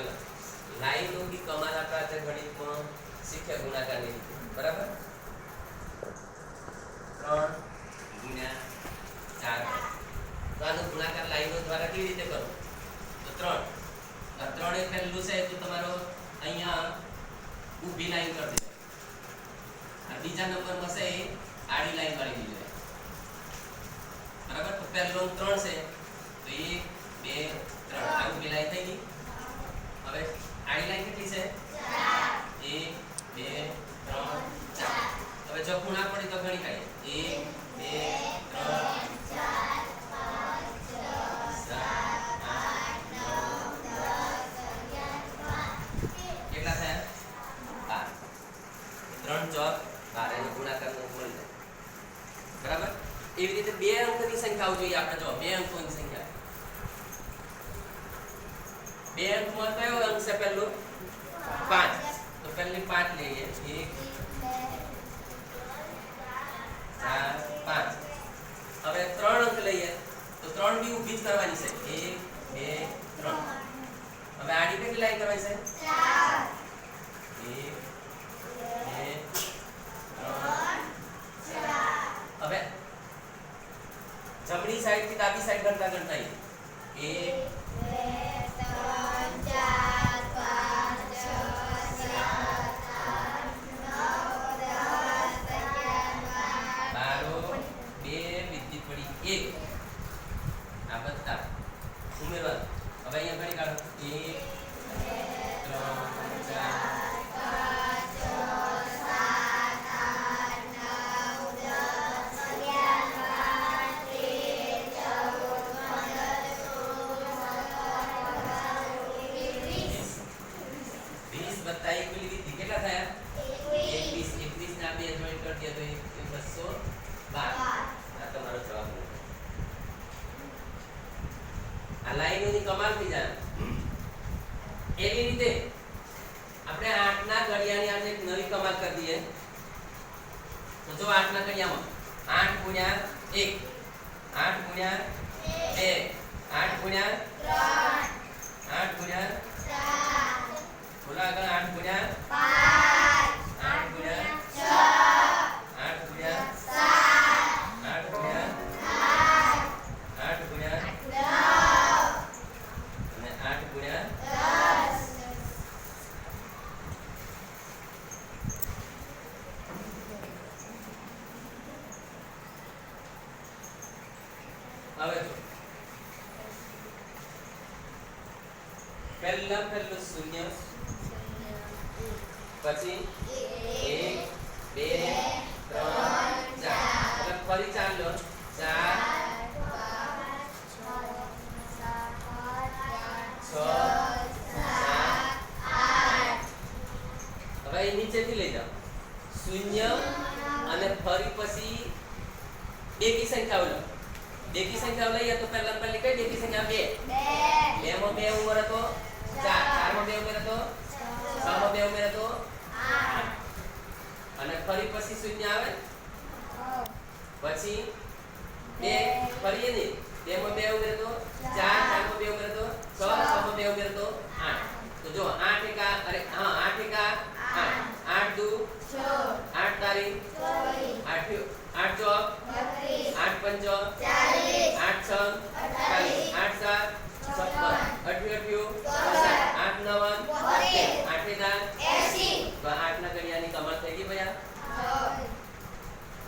ચલો લાઈનો બી કમાલ આપણા છે ગણિતમાં શીખ્યા ગુણાકારની બરાબર ત્રણ ગુણ્યા ચાર તો આનો ગુણાકાર લાઈનો દ્વારા કેવી રીતે કરો તો ત્રણ ત્રણ એ પહેલું છે તો તમારો અહીંયા ઊભી લાઈન કરી દેજો અને બીજા નંબરમાં છે એ આડી લાઈન વાળી દીજો બરાબર તો પહેલો ત્રણ છે તો એક બે ત્રણ આ ઊભી લાઈન એવી રીતે બે અંકની સંખ્યાઓ જોઈએ આપણે. જો બે અંકોની સંખ્યા. બે અંકમાં કયો અંક છે પહેલો? પાંચ. તો પહેલી પાંચ લઈએ. એક, ચાર, પાંચ. હવે ત્રણ અંક લઈએ. તો ત્રણ બી ઊભી જ કરવાની છે. એક, બે, ત્રણ. હવે આડી કેટલી લાઈન કરવાની છે એક બે ત્રણ હવે જમણી સાઈડથી ડાબી સાઈડ ગણતા ગણતા એ એક. આ બધા ઉમેરવાનું. હવે અહીંયા બે કરી દે તો એક બસો બાર. આ તમારો જવાબ આ લાઈનોની કમાલ થઈ જાય એવી રીતે આપણે આઠના ઘડિયાની આજે એક નવી કમાલ કરી દઈએ. તો જો આઠના ઘડિયામાં આઠ ગુણ્યા એક આઠ ગુણ્યા બે આઠ ગુણ્યા આઠ ગુણ્યા હવે જો પહેલા પહેલું શૂન્ય. પછી એક, બે, ત્રણ, ચાર. એટલે ફરી ચાર ચાર, છ હવે એ નીચેથી લઈ જાઓ. શૂન્ય અને ફરી પછી બેકી સંખ્યાઓ લો બેકી સંખ્યાઓ લઈએ તો પહેલા પહેલી કઈ બેકી સંખ્યા? બે. બે. માં બે ઉમેર હતો? ચાર. ચાર. માં બે ઉમેર હતો? છ. માં બે ઉમેર હતો? અને ફરી પછી શૂન્ય આવે? પછી? બે. ફરી ને? નહીં બે માં બે ઉમેર હતો? ચાર. ચાર. માં બે ઉમેર હતો? છ. છ. માં બે ઉમેર હતો? આઠ. તો જો આઠ એકા અરે હા આઠ એકા આઠ. આઠ. દુ. આઠ તારીખ આઠ આઠ ચોક. આઠ પંચો.